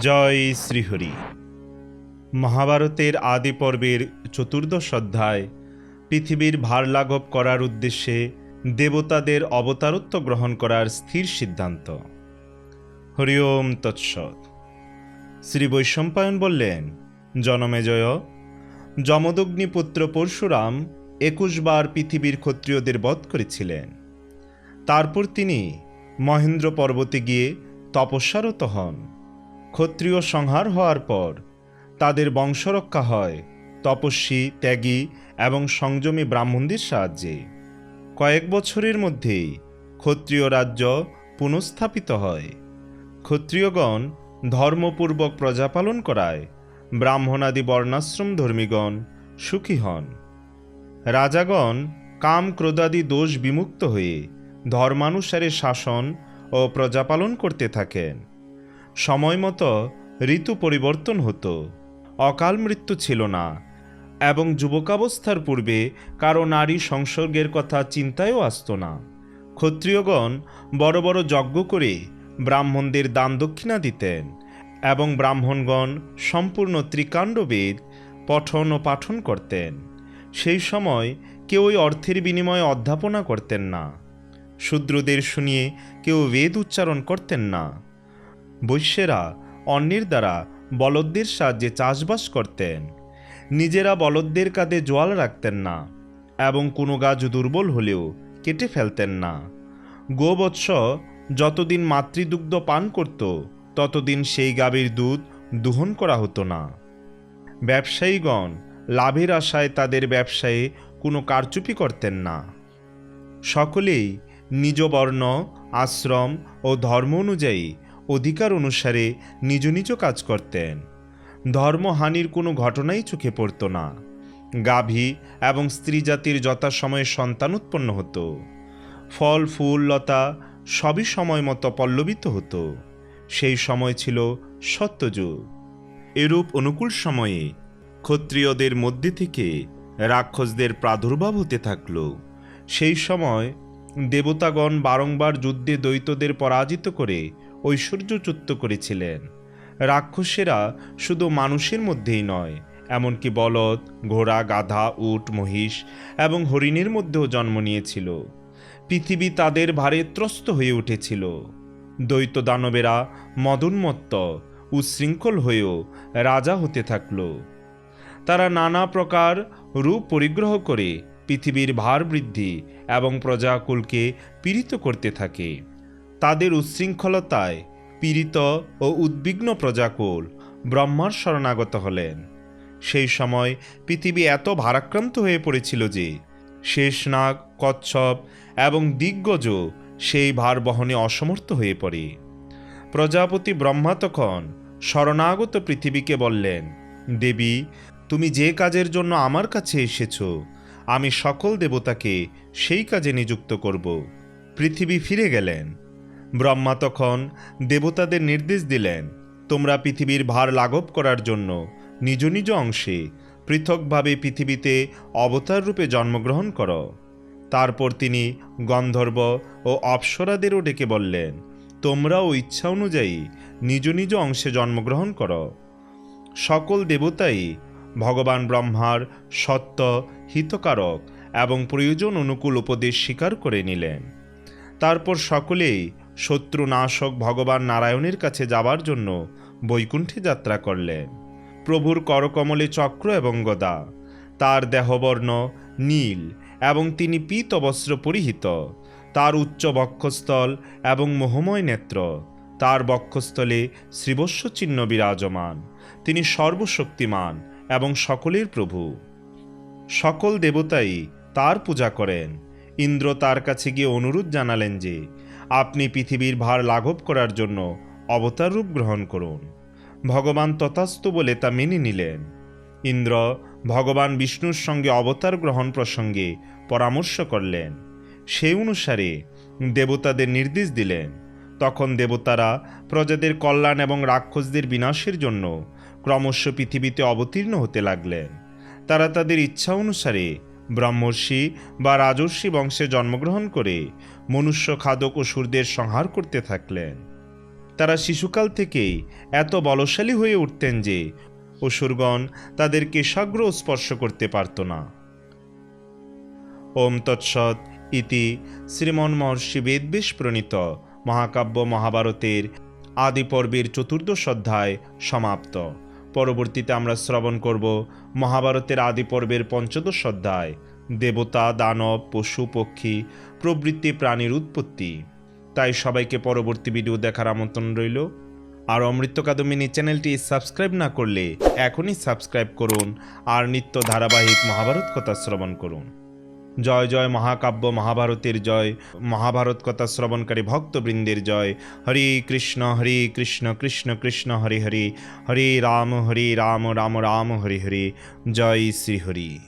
জয় শ্রীহরি। মহাভারতের আদি পর্বের চতুর্দশ অধ্যায়, পৃথিবীর ভার লাঘব করার উদ্দেশ্যে দেবতাদের অবতারত্ব গ্রহণ করার স্থির সিদ্ধান্ত। হরি ওম তৎসৎ। শ্রী বৈশম্পায়ন বললেন জনমেজয় যমদগ্নিপুত্র পরশুরাম একুশ বার পৃথিবীর ক্ষত্রিয়দের বধ করেছিলেন। তারপর তিনি মহেন্দ্র পর্বতে গিয়ে তপস্যারত হন। ক্ষত্রিয় সংহার হওয়ার পর তাদের বংশরক্ষা হয় তপস্বী, ত্যাগী এবং সংযমী ব্রাহ্মণদের সাহায্যে। কয়েক বছরের মধ্যেই ক্ষত্রিয় রাজ্য পুনঃস্থাপিত হয়। ক্ষত্রিয়গণ ধর্মপূর্বক প্রজাপালন করায় ব্রাহ্মণাদি বর্ণাশ্রম ধর্মীগণ সুখী হন। রাজাগণ কাম ক্রোধাদি দোষ বিমুক্ত হয়ে ধর্মানুসারে শাসন ও প্রজাপালন করতে থাকেন। সময় মতো ঋতু পরিবর্তন হতো। অকাল মৃত্যু ছিল না এবং যুবকাবস্থার পূর্বে কারও নারী সংসর্গের কথা চিন্তায়ও আসতো না। ক্ষত্রিয়গণ বড় বড় যজ্ঞ করে ব্রাহ্মণদের দান দক্ষিণা দিতেন এবং ব্রাহ্মণগণ সম্পূর্ণ ত্রিকাণ্ডবেদ পঠন ও পাঠন করতেন। সেই সময় কেউই অর্থের বিনিময়ে অধ্যাপনা করতেন না। শূদ্রদের শুনিয়ে কেউ বেদ উচ্চারণ করতেন না। বৈশ্যেরা অন্যের দ্বারা বলদদের সাহায্যে চাষবাস করতেন। নিজেরা বলদদের কাঁধে জোয়াল রাখতেন না এবং কোনো গাছ দুর্বল হলেও কেটে ফেলতেন না। গোবৎস যতদিন মাতৃদুগ্ধ পান করত, ততদিন সেই গাভীর দুধ দোহন করা হতো না। ব্যবসায়ীগণ লাভের আশায় তাদের ব্যবসায়ে কোনো কারচুপি করতেন না। সকলেই নিজ বর্ণ, আশ্রম ও ধর্ম অনুযায়ী অধিকার অনুসারে নিজ নিজ কাজ করতেন। ধর্মহানির কোনো ঘটনাই চোখে পড়ত না। গাভী এবং স্ত্রী জাতির যথাসময়ে সন্তান উৎপন্ন হতো। ফল, ফুল, লতা সবই সময় মতো পল্লবিত হতো। সেই সময় ছিল সত্যযুগ। এরূপ অনুকূল সময়ে ক্ষত্রিয়দের মধ্যে থেকে রাক্ষসদের প্রাদুর্ভাব হতে থাকল। সেই সময় দেবতাগণ বারংবার যুদ্ধে দ্বৈতদের পরাজিত করে ঐশ্বর্যচ্যুত করেছিলেন। রাক্ষসেরা শুধু মানুষের মধ্যেই নয়, এমনকি বলদ, ঘোড়া, গাধা, উট, মহিষ এবং হরিণের মধ্যেও জন্ম নিয়েছিল। পৃথিবী তাদের ভারে ত্রস্ত হয়ে উঠেছিল। দ্বৈত দানবেরা মদুন্মত্ত, উচ্ছৃঙ্খল হয়েও রাজা হতে থাকল। তারা নানা প্রকার রূপ পরিগ্রহ করে পৃথিবীর ভার বৃদ্ধি এবং প্রজাকুলকে পীড়িত করতে থাকে। তাদের উচ্ছৃঙ্খলতায় পীড়িত ও উদ্বিগ্ন প্রজাকুল ব্রহ্মার শরণাগত হলেন। সেই সময় পৃথিবী এত ভারাক্রান্ত হয়ে পড়েছিল যে শেষনাগ, কচ্ছপ এবং দিগ্গজ সেই ভার বহনে অসমর্থ হয়ে পড়ে। প্রজাপতি ব্রহ্মা তখন শরণাগত পৃথিবীকে বললেন, দেবী, তুমি যে কাজের জন্য আমার কাছে এসেছ, আমি সকল দেবতাকে সেই কাজে নিযুক্ত করব। পৃথিবী ফিরে গেলেন ব্রহ্মা তখন দেবতাদের নির্দেশ দিলেন, তোমরা পৃথিবীর ভার লাঘব করার জন্য নিজ নিজ অংশে পৃথকভাবে পৃথিবীতে অবতার রূপে জন্মগ্রহণ করো। তারপর তিনি গন্ধর্ব ও অপ্সরাদেরও ডেকে বললেন তোমরাও ইচ্ছা অনুযায়ী নিজ নিজ অংশে জন্মগ্রহণ করো। সকল দেবতাই ভগবান ব্রহ্মার সত্য, হিতকারক এবং প্রয়োজন অনুকূল উপদেশ স্বীকার করে নিলেন। তারপর সকলেই শত্রু নাশক ভগবান নারায়ণের কাছে যাবার জন্য বৈকুণ্ঠে যাত্রা করলেন প্রভুর করকমলে চক্র এবং গদা, তার দেহবর্ণ নীল এবং তিনি পীত বস্ত্র পরিহিত, তার উচ্চ বক্ষস্থল এবং মোহময় নেত্র, তার বক্ষস্থলে শ্রীবস্ব চিহ্ন বিরাজমান, তিনি সর্বশক্তিমান এবং সকলের প্রভু। সকল দেবতাই তার পূজা করেন। ইন্দ্র তার কাছে গিয়ে অনুরোধ জানালেন যে আপনি পৃথিবীর ভার লাঘব করার জন্য অবতার রূপ গ্রহণ করুন। ভগবান তথাস্থ বলে তা মেনে নিলেন। ইন্দ্র ভগবান বিষ্ণুর সঙ্গে অবতার গ্রহণ প্রসঙ্গে পরামর্শ করলেন। সেই অনুসারে দেবতাদের নির্দেশ দিলেন। তখন দেবতারা প্রজাদের কল্যাণ এবং রাক্ষসদের বিনাশের জন্য ক্রমশ পৃথিবীতে অবতীর্ণ হতে লাগলেন। তারা তাদের ইচ্ছা অনুসারে ব্রহ্মর্ষি বা রাজর্ষি বংশে জন্মগ্রহণ করে মনুষ্য খাদক অসুরদের সংহার করতে থাকলেন। তারা শিশুকাল থেকেই এত বলশালী হয়ে উঠতেন যে অসুরগণ তাদেরকে সাগ্র স্পর্শ করতে পারত না। ওম তৎসৎ ইতি শ্রীমন মহর্ষি বেদবেশ প্রণীত মহাকাব্য মহাভারতের আদি পর্বের চতুর্দশ অধ্যায় সমাপ্ত। পরবর্তীতে আমরা শ্রবণ করব মহাভারতের আদি পর্বের পঞ্চদশ অধ্যায়। দেবতা, দানব, পশু, পক্ষী প্রবৃত্তি প্রাণীর উৎপত্তি। তাই সবাইকে পরবর্তী ভিডিও দেখার আমন্ত্রণ রইল। আর অমৃত কাদমিনী চ্যানেলটি সাবস্ক্রাইব না করলে এখনই সাবস্ক্রাইব করুন আর নিত্য ধারাবাহিক মহাভারত কথা শ্রবণ করুন। জয় জয় মহাকাব্য, মহাভারতের জয়, মহাভারত কথা শ্রবণকারী ভক্তবৃন্দের জয়। হরি কৃষ্ণ হরি কৃষ্ণ কৃষ্ণ কৃষ্ণ, হরি হরি হরি রাম হরি রাম রাম রাম, হরি হরি। জয় শ্রী হরি।